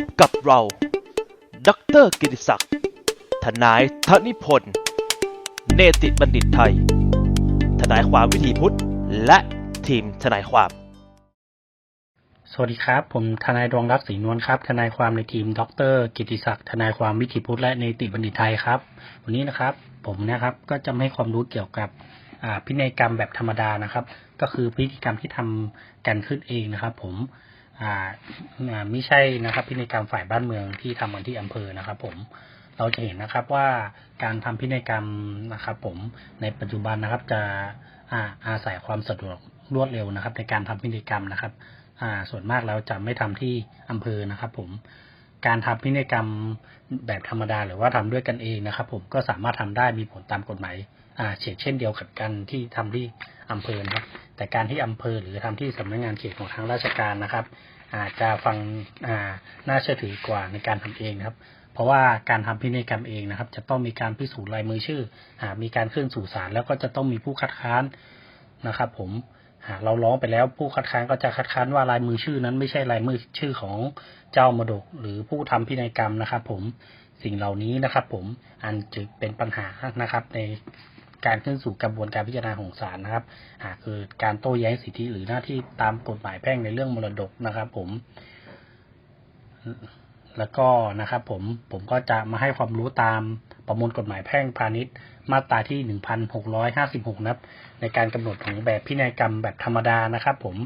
บกับเรา ดรกิติศักดิ์ ทนายธนิพนธ์ เนติบัณฑิตไทย ทนายความวิถีพุทธ และทีมทนายความ สวัสดีครับ ผมทนายดวงรักศรีนวลครับ ทนายความในทีม ดร กิติศักดิ์ ทนายความวิถีพุทธและเนติบัณฑิตไทยครับ วันนี้นะครับ ผมนะครับก็จะมาให้ความรู้เกี่ยวกับพินัยกรรมแบบธรรมดานะครับ ก็คือพิธีกรรมที่ทำกันขึ้นเองนะครับ ผม ไม่ใช่นะครับพินัยกรรมฝ่ายบ้านเมืองที่ทำกันที่อำเภอนะครับ ผมเราจะเห็นนะครับว่าการทำพินัยกรรมนะครับ ผมในปัจจุบันนะครับจะอาอาศัยความสะดวกรวดเร็วนะครับ ในการทำพินัยกรรมนะครับส่วนมากเราจะไม่ทำที่อำเภอนะครับ ผมการทำพินัยกรรมแบบธรรมดา หรือว่าทำด้วยกันเองนะครับ ผมก็สามารถทำได้มีผลตามกฎหมายเฉกเช่นเดียวกับกันที่ทำที่อำเภอนะครับ แต่การที่อำเภอหรือทำที่สำนักงานเขตของทางราชการนะครับ อาจจะฟังอ่าน่าเชื่อถือกว่าในการทำเองครับ เพราะว่าการทำพินัยกรรมเองนะครับ จะต้องมีการพิสูจน์ลายมือชื่อหากมีการขึ้นสู่ศาลแล้วก็จะต้องมีผู้คัดค้านนะครับ ผมหากเราร้องไปแล้วผู้คัดค้านก็จะคัดค้านว่าลายมือชื่อนั้นไม่ใช่ลายมือชื่อของเจ้ามรดกหรือผู้ทำพินัยกรรมนะครับ ผมสิ่งเหล่านี้นะครับ ผมอันจะเป็นปัญหานะครับใน การขึ้นสู่กระบวนการพิจารณาของศาลนะครับหากเกิดการโต้แย้งสิทธิหรือหน้าที่ตามกฎหมายแพ่งในเรื่องมรดกนะครับ ผม แล้วก็นะครับ ผมผมก็จะมาให้ความรู้ตามประมวลกฎหมายแพ่งพาณิชย์ มาตราที่1656นะครับ ในการกำหนดของแบบพินัยกรรมแบบธรรมดานะครับ ผม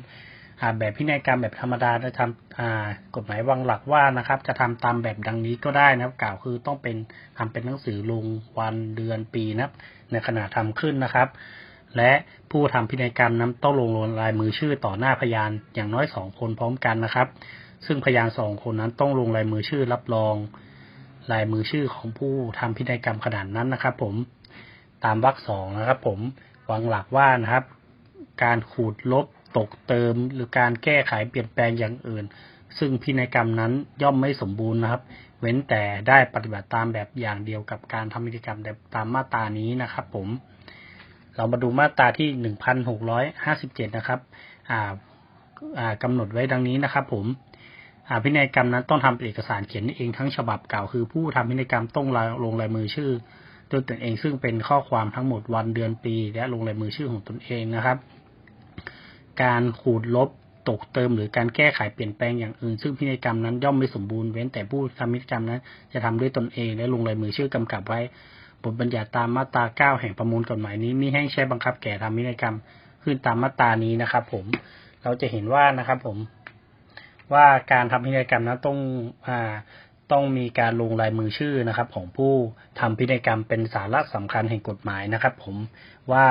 แบบพินัยกรรมแบบธรรมดาจะทำกฎหมายวางหลักว่านะครับ จะทำตามแบบดังนี้ก็ได้นะครับ กล่าวคือต้องเป็นทำเป็นหนังสือลงวันเดือนปีนะครับ ในขณะทำขึ้นนะครับ และผู้ทำพินัยกรรมนั้นต้องลงลายมือชื่อต่อหน้าพยานอย่างน้อยสองคนพร้อมกันนะครับ ซึ่งพยานสองคนนั้นต้องลงลายมือชื่อรับรอง ลายมือชื่อของผู้ทำพินัยกรรมขนาดนั้นนะครับ ผมตามวรรคสองนะครับ ผมวางหลักว่านะครับ การขูดลบ ตกเติมหรือการแก้ไขเปลี่ยนแปลงอย่างอื่น ซึ่งพินัยกรรมนั้นย่อมไม่สมบูรณ์นะครับ เว้นแต่ได้ปฏิบัติตามแบบอย่างเดียวกับการทำพินัยกรรมแบบตามมาตรานี้นะครับ ผม เรามาดูมาตราที่หนึ่งพันหกร้อยห้าสิบเจ็ดนะครับอ่าอ่ากำหนดไว้ดังนี้นะครับ ผมอ่าพินัยกรรมนั้นต้องทำเป็นเอกสารเขียนเองทั้งฉบับเก่าคือผู้ทำพินัยกรรมต้องลงลายมือชื่อด้วยตนเองซึ่งเป็นข้อความทั้งหมดวันเดือนปี และลงลายมือชื่อของตนเองนะครับ การขูดลบตกเติมหรือการแก้ไขเปลี่ยนแปลงอย่างอื่น ซึ่งพินัยกรรมนั้นย่อมไม่สมบูรณ์เว้นแต่ผู้ทำพินัยกรรมนั้น จะทำด้วยตนเองและลงลายมือชื่อกำกับไว้ บทบัญญัติตามมาตรา 9 แห่งประมวลกฎหมายนี้มิให้ใช้บังคับแก่ทำพินัยกรรมขึ้นตามมาตรานี้นะครับ ผม เราจะเห็นว่านะครับ ผม ว่าการทำพินัยกรรมนั้นต้องอ่าต้องมีการลงลายมือชื่อนะครับ ของผู้ทำพินัยกรรมเป็นสาระสำคัญแห่งกฎหมายนะครับ ผมว่า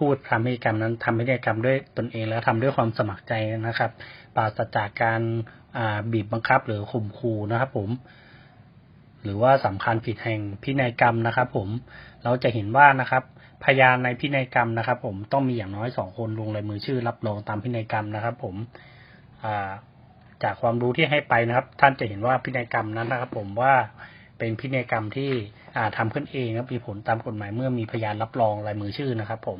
ผู้ทำพินัยกรรมนั้นทำพินัยกรรมด้วยตนเองและทำด้วยความสมัครใจนะครับ ปราศจากการบีบบังคับหรือข่มขู่นะครับผมหรือว่าสำคัญผิดแห่งพินัยกรรมนะครับ ผมเราจะเห็นว่านะครับ พยานในพินัยกรรมนะครับ ผมต้องมีอย่างน้อยสองคนลงลายมือชื่อ รับรองตามพินัยกรรมนะครับ ผมจากความรู้ที่ให้ไปนะครับ ท่านจะเห็นว่าพินัยกรรมนั้นนะครับ ผมว่า เป็นพินัยกรรมที่อ่าทำขึ้นเองครับมีผลตามกฎหมายเมื่อมีพยานรับรองลายมือชื่อนะครับ ผม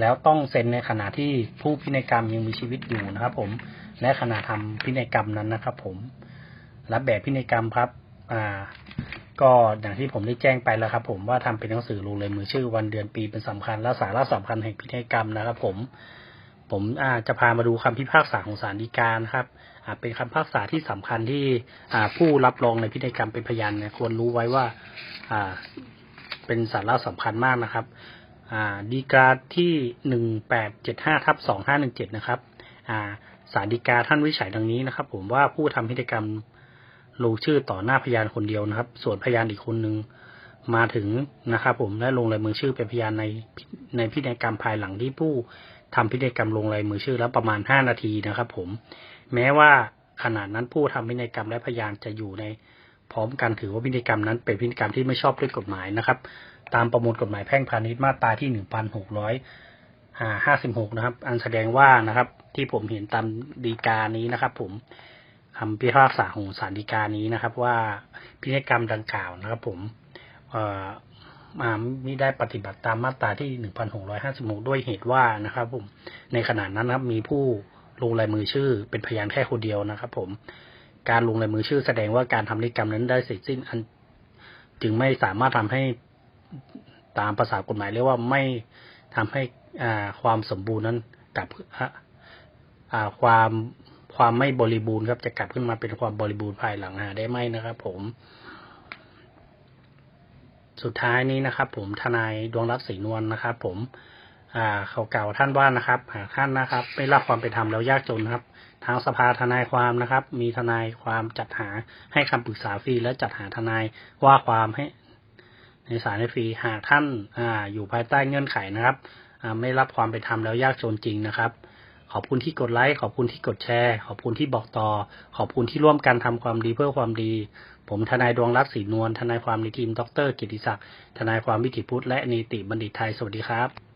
แล้วต้องเซ็นในขณะที่ผู้พินัยกรรมยังมีชีวิตอยู่นะครับ ผม และขณะทำพินัยกรรมนั้นนะครับ ผมและแบบพินัยกรรมครับ อ่า ก็อย่างที่ผมได้แจ้งไปแล้วครับ ผมว่าทำเป็นหนังสือลงลายมือชื่อวันเดือนปีเป็นสำคัญและสาระสำคัญแห่งพินัยกรรมนะครับ ผม ผมจะพามาดูคำพิพากษาของศาลฎีกานะครับเป็นคำพิพากษาที่สำคัญที่ผู้รับรองในพินัยกรรมเป็นพยานเนี่ยควรรู้ไว้ว่าเป็นสาระสำคัญมากนะครับอ่าฎีกาที่หนึ่งแปดเจ็ดห้าทับสองห้าหนึ่งเจ็ดนะครับอ่าศาลฎีกาท่านวิจัยดังนี้นะครับ ผมว่าผู้ทำพินัยกรรมลงชื่อต่อหน้าพยานคนเดียวนะครับ ส่วนพยานอีกคนหนึ่งมาถึงนะครับผมและลงลายมือชื่อเป็นพยานในในพินัยกรรมภายหลังที่ผู้ ทำพินัยกรรมลงลายมือชื่อแล้วประมาณ5นาทีนะครับ ผม แม้ว่าขณะนั้นผู้ทำพินัยกรรมและพยานจะอยู่ในพร้อมกันถือว่าพินัยกรรมนั้นเป็นพินัยกรรมที่ไม่ชอบด้วยกฎหมายนะครับ ตามประมวลกฎหมายแพ่งพาณิชย์มาตราที่1656นหกร้อยห้าสิบหกนะครับ อันแสดงว่านะครับ ที่ผมเห็นตามดีกานี้นะครับ ผมคำพิพากษาของศาลฎีกานี้นะครับ ว่าพินัยกรรมดังกล่าวนะครับ ผมเอ่อ มาไม่ได้ปฏิบัติตามมาตราที่1656ด้วยเหตุว่านะครับ ผม ในขณะนั้นนะครับมีผู้ลงลายมือชื่อเป็นพยานแค่คนเดียวนะครับ ผม การลงลายมือชื่อแสดงว่าการทำนิกรรมนั้นได้เสร็จสิ้นอัน จึงไม่สามารถทำให้ตามภาษากฎหมายเรียกว่าไม่ทำให้อ่าความสมบูรณ์นั้นกลับอ่าความความไม่บริบูรณ์ครับจะกลับขึ้นมาเป็นความบริบูรณ์ภายหลังหาได้ไหมนะครับ ผม สุดท้ายนี้นะครับ ผมทนายดวงรัตน์ศรีนวลนะครับ ผมอ่าเขากล่าวท่านว่านะครับหากท่านนะครับ ไม่รับความเป็นธรรมแล้วยากจนนะครับ ทางสภาทนายความนะครับ มีทนายความจัดหาให้คำปรึกษาฟรีและจัดหาทนายว่าความให้ ในศาลฟรีหากท่านอ่าอยู่ภายใต้เงื่อนไขนะครับอ่าไม่รับความเป็นธรรมแล้วยากจนจริงนะครับ ขอบคุณที่กดไลค์ ขอบคุณที่กดแชร์ ขอบคุณที่บอกต่อ ขอบคุณที่ร่วมกันทำความดีเพื่อความดี ผมทนายดวงรัตน์ศรีนวล ทนายความในทีม ดร กิติศักดิ์ ทนายความวิถีพุทธ และนิติบัณฑิตไทย สวัสดีครับ